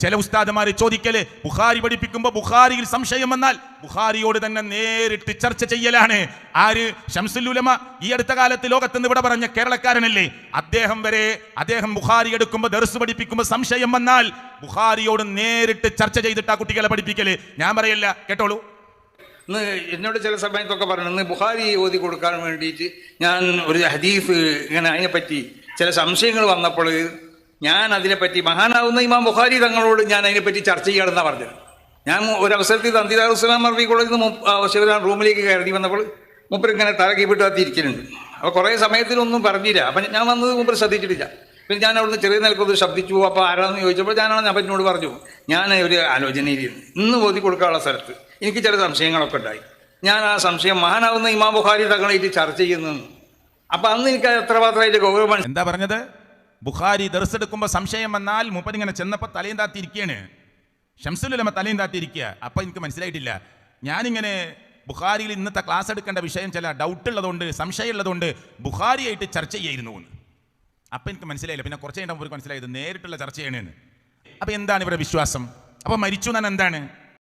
ചില ഉസ്താദമാർ ചോദിക്കൽ ബുഖാരി പഠിപ്പിക്കുമ്പോൾ ബുഖാരിയിൽ സംശയം വന്നാൽ ബുഖാരിയോട് തന്നെ നേരിട്ട് ചർച്ച ചെയ്യലാണ്. ആര്? ഷംസുലുലമ ഈ അടുത്ത കാലത്ത് ലോകത്തുനിന്ന് ഇവിടെ പറഞ്ഞ കേരളക്കാരനല്ലേ? അദ്ദേഹം വരെ അദ്ദേഹം ബുഖാരി എടുക്കുമ്പോൾ ദർസ് പഠിപ്പിക്കുമ്പോൾ സംശയം വന്നാൽ ബുഖാരിയോട് നേരിട്ട് ചർച്ച ചെയ്തിട്ടാ കുട്ടികളെ പഠിപ്പിക്കൽ. ഞാൻ പറയല്ല കേട്ടോളൂ. എന്നോട് ചില സമയത്തൊക്കെ പറഞ്ഞു ബുഹാരി ഓതി കൊടുക്കാൻ വേണ്ടിയിട്ട് ഞാൻ ഒരു ഹദീഫ് ഇങ്ങനെ അതിനെപ്പറ്റി ചില സംശയങ്ങൾ വന്നപ്പോൾ ഞാൻ അതിനെപ്പറ്റി മഹാനാവുന്ന ഇമാം ബുഖാരി തങ്ങളോട് ഞാൻ അതിനെപ്പറ്റി ചർച്ച ചെയ്യണമെന്നാണ് പറഞ്ഞത്. ഞാൻ ഒരവസരത്തിൽ തന്തിദാർ ഉസ്ലാം അറബി കോളേജിൽ നിന്ന് ശിവരാൻ റൂമിലേക്ക് കയറി വന്നപ്പോൾ മൂപ്പർ ഇങ്ങനെ തലക്കിപ്പിട്ട് കത്തിരിക്കുന്നുണ്ട് അപ്പോൾ കുറേ സമയത്തിലൊന്നും പറഞ്ഞില്ല. അപ്പം ഞാൻ വന്നത് മുമ്പ് ശ്രദ്ധിച്ചിട്ടില്ല. പിന്നെ ഞാൻ അവിടുന്ന് ചെറിയ നിലക്കൊന്ന് ശബ്ദിച്ചു. അപ്പോൾ ആരാന്ന് ചോദിച്ചപ്പോൾ ഞാനാണ് ഞാൻ അപ്പനോട് പറഞ്ഞു ഞാൻ ഒരു ആലോചനയിലിരുന്നു. ഇന്ന് ബോധി കൊടുക്കാനുള്ള സ്ഥലത്ത് എനിക്ക് ചില സംശയങ്ങളൊക്കെ ഉണ്ടായി. ഞാൻ ആ സംശയം മഹാനാവുന്ന ഇമാം ബുഖാരി തങ്ങളായിട്ട് ചർച്ച ചെയ്യുന്നു. അപ്പം അന്ന് എനിക്ക് എത്ര മാത്രമായിട്ട് ഗൗരവമാണ്. എന്താ പറഞ്ഞത്? ബുഖാരി ദർസ് എടുക്കുമ്പോൾ സംശയം വന്നാൽ മൂപ്പൻ ഇങ്ങനെ ചെന്നപ്പോൾ തലയും താത്തിരിക്കുകയാണ് ഷംസുലുലമ തലയും താത്തിരിക്കുക അപ്പം എനിക്ക് മനസ്സിലായിട്ടില്ല. ഞാനിങ്ങനെ ബുഖാരിയിൽ ഇന്നത്തെ ക്ലാസ് എടുക്കേണ്ട വിഷയം ചില ഡൗട്ട് ഉള്ളതുകൊണ്ട് സംശയമുള്ളതുകൊണ്ട് ബുഖാരിയായിട്ട് ചർച്ച ചെയ്യായിരുന്നു എന്ന്. അപ്പം എനിക്ക് മനസ്സിലായില്ല. പിന്നെ കുറച്ച് കഴിഞ്ഞാൽ അവർക്ക് മനസ്സിലായത് നേരിട്ടുള്ള ചർച്ചയാണ് എന്ന്. അപ്പം എന്താണ് ഇവരുടെ വിശ്വാസം? അപ്പോൾ മരിച്ചു എന്നാൽ എന്താണ്?